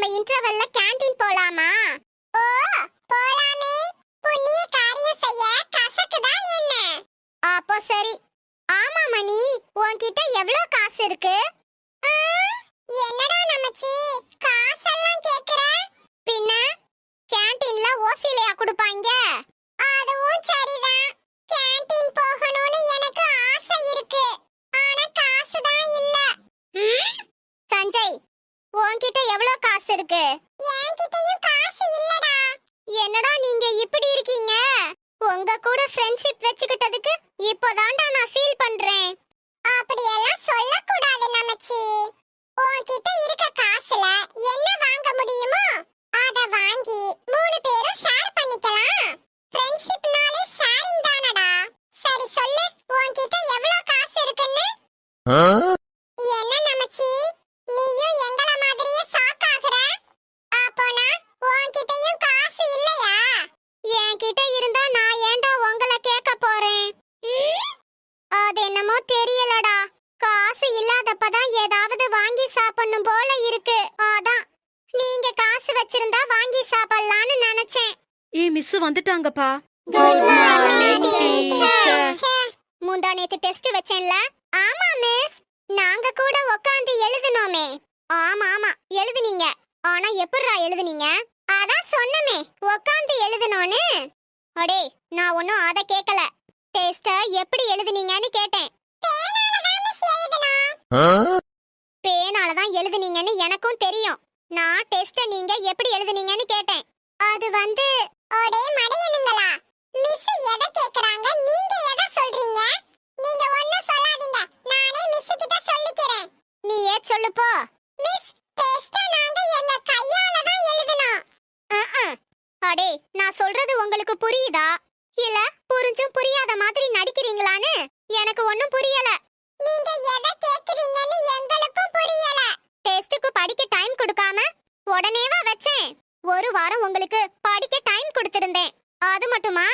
நம்ம இன்டர்வெல்ல கேண்டீன் போலாமா? ஓ போலாமே. புண்ணிய காரியம் செய்ய கசக்குதா என்ன? அப்போ சரி. ஆமா மணி. உன்கிட்ட எவ்வளவு காசு இருக்கு? என்னடா நமச்சி? காசெல்லாம் கேக்குற? பின்ன? கேண்டீன்ல ஓசிலையா கொடுப்பாங்க? அதுவும் சரிதான். கேண்டீன் போகணும்னு எனக்கு ஆசை இருக்கு ஆனா காசு தான் இல்ல சஞ்சய் உன்கிட்ட எவ்வளவு காசு இருக்கு? என்கிட்டயும் காசு இல்லடா. என்னடா நீங்க இப்படி இருக்கீங்க? உங்க கூட ஃப்ரெண்ட்ஷிப் வச்சுக்கிட்டதுக்கு இப்போதான்டா நான் ஃபீல் பண்றேன். அப்படியெல்லாம் சொல்லக்கூடாது நமச்சி. உன்கிட்ட இருக்க காசுல என்ன வாங்க முடியுமோ அத வாங்கி மூணு பேரும் ஷேர் பண்ணிக்கலாம். ஃப்ரெண்ட்ஷிப்னாலே ஷேரிங் தானடா. சரி சொல்லு உன்கிட்ட எவ்வளவு காசு இருக்குன்னு? நீங்க காசு வச்சிருந்தா வாங்கி சாப்பிடலாம்னு நினைச்சேன். ஏ மிஸ் வந்துட்டாங்கப்பா. முந்தா நேத்து டெஸ்ட் வச்சேன்ல. ஆமா மிஸ் நாங்க கூட உட்கார்ந்து எழுதுனோமே. ஆமா ஆமா எழுதுனீங்க. ஆனா எப்படிரா எழுதுனீங்க? அதான் சொன்னமே உட்கார்ந்து எழுதுனோன்னு. அடே நான் ஒன்னும் அத கேக்கல. டெஸ்ட எப்படி எழுதுனீங்கன்னு கேட்டேன். பேனால தான் எழுதுனீங்கன்னு எனக்கும் தெரியும். நான் டெஸ்ட நீங்க எப்படி எழுதுனீங்கன்னு கேட்டேன். அது வந்து ஒரே மடையனுங்களா மிஸ் எதை கேக்குறாங்க? நீங்க எதை சொல்றீங்க? நீங்க ஒண்ணும் சொல்லாதீங்க நானே மிஸ் கிட்ட சொல்லிக்கிறேன். நீயே சொல்லு போ. மிஸ் டெஸ்ட நாங்க எங்க கையால தான் எழுதணும் அடே நான் சொல்றது உங்களுக்கு புரியுதா? இல்ல புரிஞ்சும் புரியாத மாதிரி நடிக்கிறீங்களான்னு எனக்கு ஒண்ணும் புரியல. நீங்க எதை கேக்குறீங்கன்னு எங்களுக்கும் புரியல. டெஸ்டுக்கு படிக்க டைம் கொடுக்காம உடனேவா வச்சேன். ஒரு வாரம் உங்களுக்கு படிக்க டைம் கொடுத்திருந்தேன். அது மட்டுமா?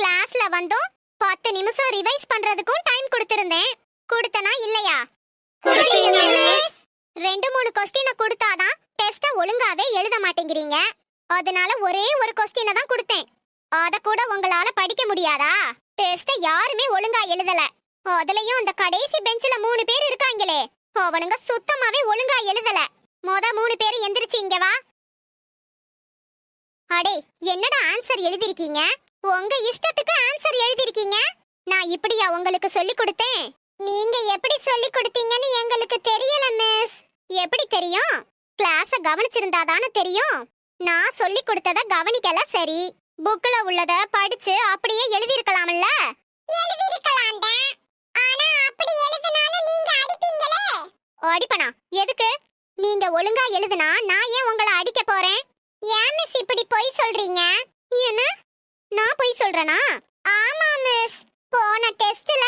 கிளாஸ்ல வந்தும் பத்து நிமிஷம் ரிவைஸ் பண்றதுக்கும் டைம் கொடுத்திருந்தேன். கொடுத்தனா இல்லையா? ரெண்டு மூணு கொஸ்டினை கொடுத்தாதான் டெஸ்ட ஒழுங்காவே எழுத மாட்டேங்கிறீங்க. அதனால ஒரே ஒரு கொஸ்டினை தான் கொடுத்தேன். அத கூட உங்களால படிக்க முடியாதா? டெஸ்ட யாருமே ஒழுங்கா எழுதல. அதுலயும் அந்த கடைசி பெஞ்சில மூணு பேர் இருக்காங்களே. அவனுங்க சுத்தமாவே ஒழுங்கா எழுதல. மொத மூணு பேர் எந்திரிச்சு இங்க வா. அடே என்னடா ஆன்சர் எழுதிருக்கீங்க? உங்க இஷ்டத்துக்கு ஆன்சர் எழுதிருக்கீங்க? நான் இப்படியா உங்களுக்கு சொல்லி கொடுத்தேன்? நீங்க எப்படி சொல்லி கொடுத்தீங்கன்னு எங்களுக்கு தெரியல மிஸ் எப்படி தெரியும்? கிளாஸ கவனிச்சிருந்தா தானே தெரியும். நான் சொல்லி கொடுத்தத கவனிக்கல சரி. புக்ல உள்ளத படிச்சு அப்படியே எழுதிருக்கலாம்ல எழுதிருக்கலாம்டா ஆனா அப்படி எழுதினாலும் நீங்க அடிப்பீங்களே? அடிப்பனா? எதுக்கு? நீங்க ஒழுங்கா எழுதுனா நான் ஏன் உங்களை அடிக்க போறேன்? ஏன் மிஸ் இப்படி பொய் சொல்றீங்க? என்ன? நான் பொய் சொல்றேனா? ஆமா மிஸ் போன டெஸ்ட்ல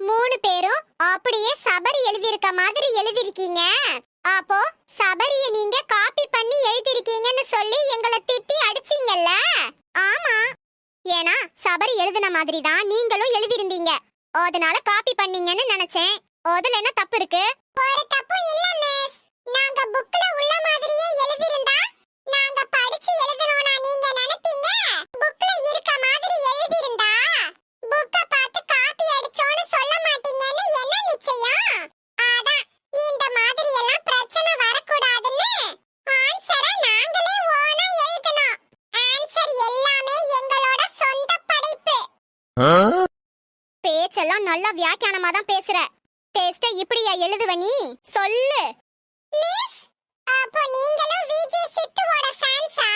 மூணு பேரும் அப்படியே சபரி எழுதியிருக்க மாதிரி எழுதிருக்கீங்க அப்போ சபரிய நீங்க காப்பி பண்ணி எழுதிருக்கீங்கன்னு சொல்லி எங்களை திட்டி அடிச்சீங்கல்ல? ஆமா. ஏன்னா சபரி எழுதின மாதிரி தான் நீங்களும் எழுதிருந்தீங்க அதனால காப்பி பண்ணீங்கன்னு நினைச்சேன். அதுல என்ன தப்பு இருக்கு? ஒரு தப்பு இல்ல மிஸ் நாங்க புக்ல உள்ள மாதிரியே எழுதிருந்தா நாங்க படிச்சு எழுதணும்னா நீங்க நினைப்பீங்க? புக்ல இருக்க மாதிரி எழுதிருந்தா புக்க பார்த்து காப்பி அடிச்சோன்னு சொல்ல மாட்டீங்கன்னு என்ன நிச்சயம்? அதான் இந்த மாதிரி எல்லாம் பிரச்சனை வரக்கூடாதுன்னு ஆன்சரை நாங்களே ஓனா எழுதணும். ஆன்சர் எல்லாமே எங்களோட சொந்த படைப்பு. பேச்செல்லாம் நல்லா வியாக்கியானமா தான் பேசுற. டெஸ்ட இப்படியா எழுதுவ நீ? சொல்லு. மிஸ் அப்போ நீங்களும் விஜய் சித்துவோட ஃபேன்ஸா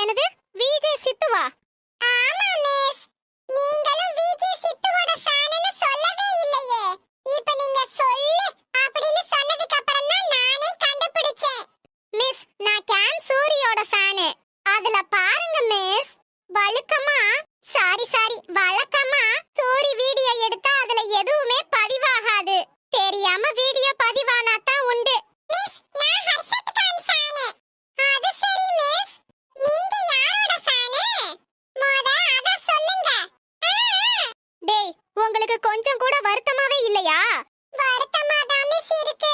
எனது விஜய் சித்துவா? ஆமா மிஸ். நீங்களும் உங்களுக்கு கொஞ்சம் கூட வருத்தமாவே இல்லையா? வருத்தமா தான் மிஸ் இருக்கு.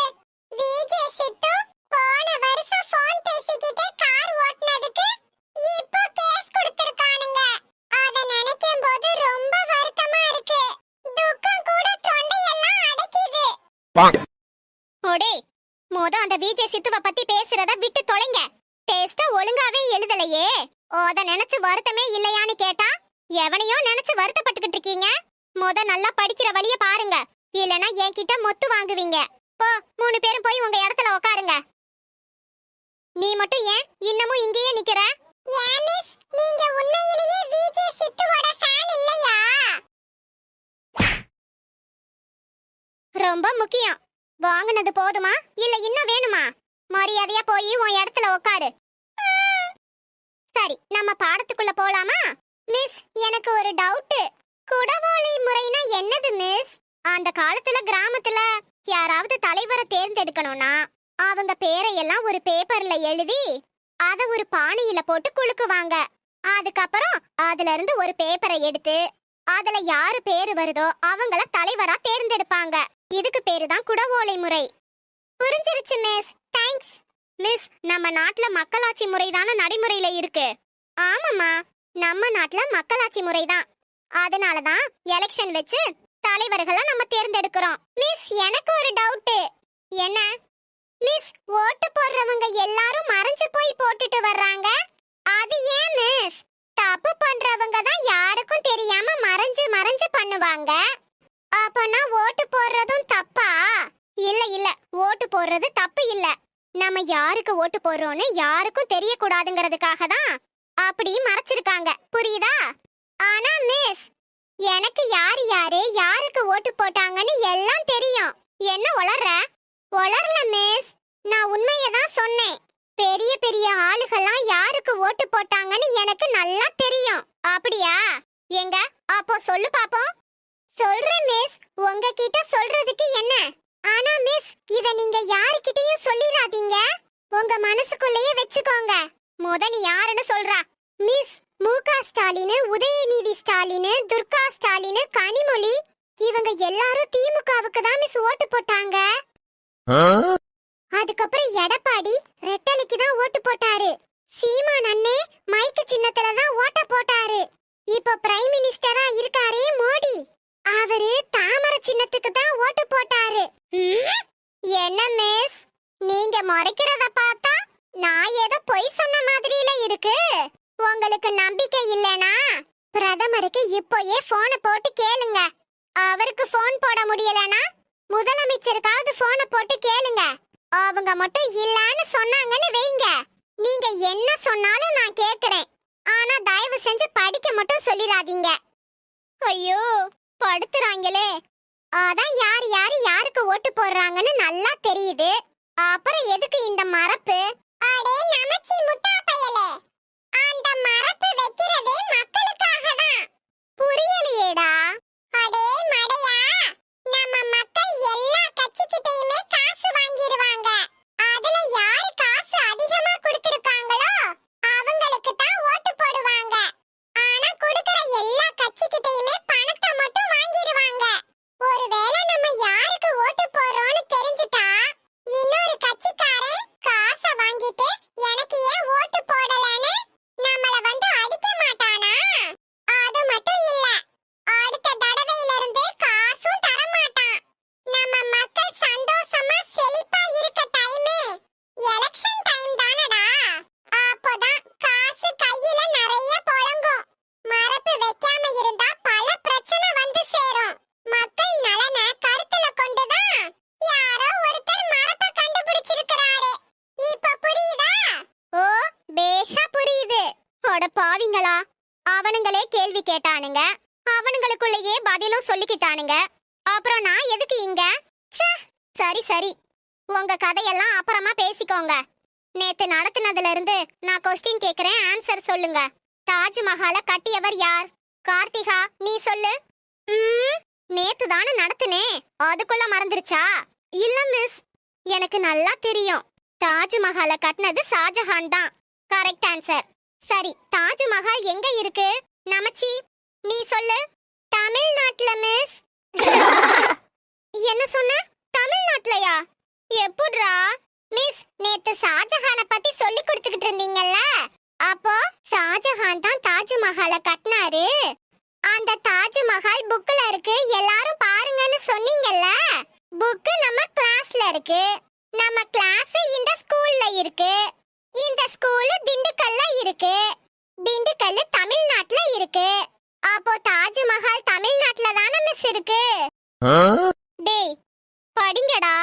விஜே சிட்டு போன வருஷம் ஃபோன் பேசிக்கிட்டே கார் ஓட்டுனதுக்கு இப்போ கேஸ் கொடுத்துருக்கானுங்க. அத நினைக்கும் போது ரொம்ப வருத்தமா இருக்கு. துக்கம் கூட தொண்டையெல்லாம் அடைக்குது. ஒடே மோத அந்த விஜே சித்துவ பத்தி பேசுறத விட்டு தொலைங்க. டேஸ்டா ஒழுங்காவே எழுதலையே. ஓத நினைச்சு வருத்தமே இல்லையான்னு கேட்டா எவனையோ நினைச்சு வருத்தப்பட்டுக்கிட்டு இருக்கீங்க. மொத நல்லா படிக்கிற வழிய பாருங்க. இல்லனா என்கிட்ட மொத்து வாங்குவீங்க. போ மூணு பேரும் போய் உங்க இடத்துல உட்காருங்க நீ மட்டும் ஏன் இன்னமும் இங்கேயே நிக்கிற? ஏன் மிஸ்? நீங்க உண்மையிலேயே விஜய் சித்துவோட ஃபேன் இல்லையா? ரொம்ப முக்கியம். வாங்குனது போதுமா? இல்ல இன்னும் வேணுமா? மரியாதையா போய் உன் இடத்துல உட்காரு சரி நம்ம பாடத்துக்குள்ள போலாமா? மிஸ் எனக்கு ஒரு டவுட் குடவோலை முறைனா என்னது மிஸ் அந்த காலத்துல கிராமத்துல யாராவது தலைவரை தேர்ந்தெடுக்கணும்னா அவங்க பேரையெல்லாம் ஒரு பேப்பர்ல எழுதி அத ஒரு பானையில போட்டு குலுக்குவாங்க. அதுக்கப்புறம் அதுல இருந்து ஒரு பேப்பரை எடுத்து அதுல யாரு பேரு வருதோ அவங்கள தலைவரா தேர்ந்தெடுப்பாங்க. இதுக்கு பேரு தான் குடவோலை முறை. புரிஞ்சிருச்சு மிஸ் தேங்க்ஸ் மிஸ் நம்ம நாட்டுல மக்களாட்சி முறை தானே நடைமுறையில இருக்கு. ஆமாமா நம்ம நாட்டுல மக்களாட்சி முறை தான் அதனால தான் எலெக்ஷன் வச்சு தலைவர்களை நம்ம தேர்ந்தெடுக்கிறோம். மிஸ் எனக்கு ஒரு டவுட் என்ன? மிஸ் ஓட்டு போடுறவங்க எல்லாரும் மறைஞ்சு போய் போட்டுட்டு வர்றாங்க? அது ஏன் மிஸ் தப்பு பண்றவங்க தான் யாருக்கும் தெரியாம மறைஞ்சு மறைஞ்சு பண்ணுவாங்க. அப்பனா ஓட்டு போடுறதும் தப்பா? இல்ல இல்ல. ஓட்டு போடுறது தப்பு இல்ல. நம்ம யாருக்கு ஓட்டு போடுறோம்னு யாருக்கும் தெரியக்கூடாதுங்கிறதுக்காக தான் அப்படி மறைச்சிருக்காங்க. புரியுதா? யாரு யாருக்கு ஓட்டு போட்டாங்கன்னு எல்லாம் தெரியும். என்ன உளர்ற? உளரல மிஸ் நான் உண்மையை தான் சொன்னேன். பெரிய பெரிய ஆளுகள்லாம் யாருக்கு ஓட்டு போட்டாங்கன்னு எனக்கு நல்லா தெரியும். அப்படியா? எங்க? அப்போ சொல்லு பாப்போம். சொல்றேன் மிஸ் உங்ககிட்ட சொல்றதுக்கு என்ன? ஆனா மிஸ் இத நீங்க யாருக்கிட்டயும் சொல்லிராதீங்க. உங்க மனசுக்குள்ளேயே வச்சுக்கோங்க. முத நீ யாருன்னு சொல்றா. மிஸ் முக ஸ்டாலின் உதயநிதி ஸ்டாலின் துர்கா ஸ்டாலின் கனிமொழி இவங்க எல்லாரும் திமுகவுக்கு தான் மிஸ் ஓட்டு போட்டாங்க. அதுக்கப்புறம் எடப்பாடி ரெட்டலைக்கு தான் ஓட்டு போட்டாரு. சீமான் அண்ணே மைக்கு சின்னத்துல தான் ஓட்ட போட்டாரு. இப்போ பிரைம் மினிஸ்டரா இருக்காரே மோடி. அவரு தாமரை சின்னத்துக்கு தான் ஓட்டு போட்டாரு? என்ன மிஸ் நீங்க முறைக்கிறத பார்த்தா நான் ஏதோ பொய் சொன்ன மாதிரில இருக்கு. உங்களுக்கு நம்பிக்கை இல்லனா? பிரதமருக்கு இப்போயே போனை போட்டு கேளுங்க. அவருக்கு போன் போட முடியலனா? முதலமைச்சருக்காவது போனை போட்டு கேளுங்க. அவங்க மட்டும் இல்லன்னு சொன்னாங்கன்னு வைங்க. நீங்க என்ன சொன்னாலும் நான் கேக்குறேன். ஆனா தயவு செஞ்சு படிக்க மட்டும் சொல்லிடாதீங்க. ஐயோ படுத்துறாங்களே. அதான் யார் யார் யாருக்கு ஓட்டு போடுறாங்கன்னு நல்லா தெரியுது. அப்புறம் எதுக்கு இந்த மரப்பு? அடே நமச்சி முட்டா பயலே. அந்த மரப்பு வைக்கிறதே மக்களுக்காக தான் புரியலையேடா? அடே மடையா நம்ம மக்கள் எல்லா கட்சிக்கிட்டயுமே காசு அட பாவிங்களா? அவனுங்களே கேள்வி கேட்டானுங்க. அவனுங்களுக்குள்ளேயே பதிலும் சொல்லிக்கிட்டானுங்க. அப்புறம் நான் எதுக்கு இங்க? சரி சரி. உங்க கதையெல்லாம் அப்புறமா பேசிக்கோங்க. நேத்து நடத்தினதுல இருந்து நான் கொஸ்டின் கேக்குறேன் ஆன்சர் சொல்லுங்க. தாஜ்மஹாலை கட்டியவர் யார்? கார்த்திகா நீ சொல்லு. ம், நேத்து தானே நடத்துனே. அதுக்குள்ள மறந்துருச்சா? இல்ல மிஸ் எனக்கு நல்லா தெரியும். தாஜ்மஹாலை கட்டினது ஷாஜஹான் தான். கரெக்ட் ஆன்சர் சரி தாஜ்மஹால் எங்க இருக்கு? நமச்சி நீ சொல்லு. தமிழ்நாட்டுல மிஸ் என்ன சொன்ன? தமிழ்நாட்டுலயா? எப்படிரா மிஸ் நேத்து ஷாஜஹானை பத்தி சொல்லி கொடுத்துக்கிட்டு இருந்தீங்கல்ல? அப்போ ஷாஜஹான் தான் தாஜ்மஹாலை கட்டினாரு. அந்த தாஜ்மஹால் புக்ல இருக்கு. எல்லாரும் பாருங்கன்னு சொன்னீங்கல்ல? புக்கு நம்ம கிளாஸ்ல இருக்கு. நம்ம கிளாஸ் இந்த ஸ்கூல்ல இருக்கு. இந்த ஸ்கூல் திண்டுக்கல்ல இருக்கு. திண்டுக்கல் தமிழ்நாட்டுல இருக்கு. அப்போ தாஜ்மஹால் தமிழ்நாட்டுல தானே மிஸ் இருக்கு? டேய் படிங்கடா.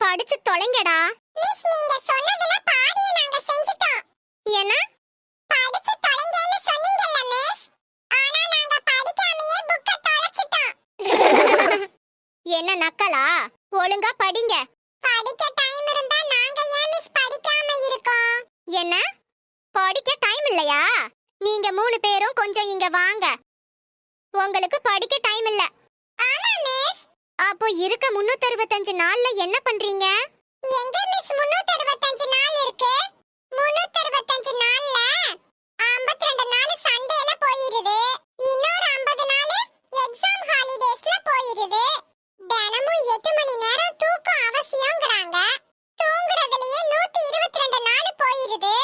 படிச்சு தொலைங்கடா. மிஸ் நீங்க சொன்னதுல பாதியை நாங்க செஞ்சிட்டோம். என்ன? படிச்சு தொலைங்கன்னு சொன்னீங்கல்ல மிஸ் ஆனா நாங்க படிக்காமயே புக்க என்ன நக்கலா? ஒழுங்கா படிங்க. படி என்ன? படிக்க டைம் இல்லையா? நீங்க மூணு பேரும் கொஞ்சம் இங்க வாங்க. உங்களுக்கு படிக்க டைம் இல்ல. மிஸ் அப்போ இருக்க 365 நாள்ல என்ன பண்றீங்க? எங்க மிஸ் 365 நாள் இருக்கு? 365 நாள்ல 52 நாள் சண்டேல போயிருது. இன்னொரு 50 நாள் எக்ஸாம் ஹாலிடேஸ்ல போயிருது. தினமும் எட்டு மணி நேரம் தூக்கம் அவசியம்ங்கிறாங்க. தூங்குறதுலயே நூத்தி இருபத்தி ரெண்டு நாள் போயிருது.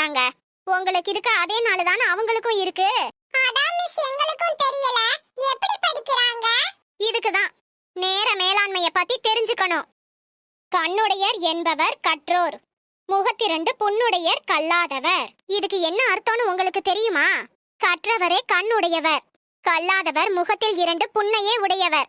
படிக்கிறாங்க உங்களுக்கு இருக்க அதே நாள் தானே அவங்களுக்கும் இருக்கு? அதான் மிஸ் எங்களுக்கும் தெரியல. எப்படி படிக்கிறாங்க? இதுக்கு தான். நேர மேலாண்மைய பத்தி தெரிஞ்சுக்கணும். கண்ணுடையர் என்பவர் கற்றோர். முகத்திரண்டு புண்ணுடையர் கல்லாதவர். இதுக்கு என்ன அர்த்தம்னு உங்களுக்கு தெரியுமா? கற்றவரே கண்ணுடையவர். கல்லாதவர் முகத்தில் இரண்டு புண்ணையே உடையவர்.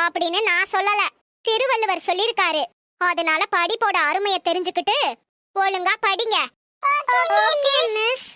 அப்படின்னு நான் சொல்லல. திருவள்ளுவர் சொல்லிருக்காரு அதனால படிப்போட அருமையை தெரிஞ்சுக்கிட்டு ஒழுங்கா படிங்க. Okay miss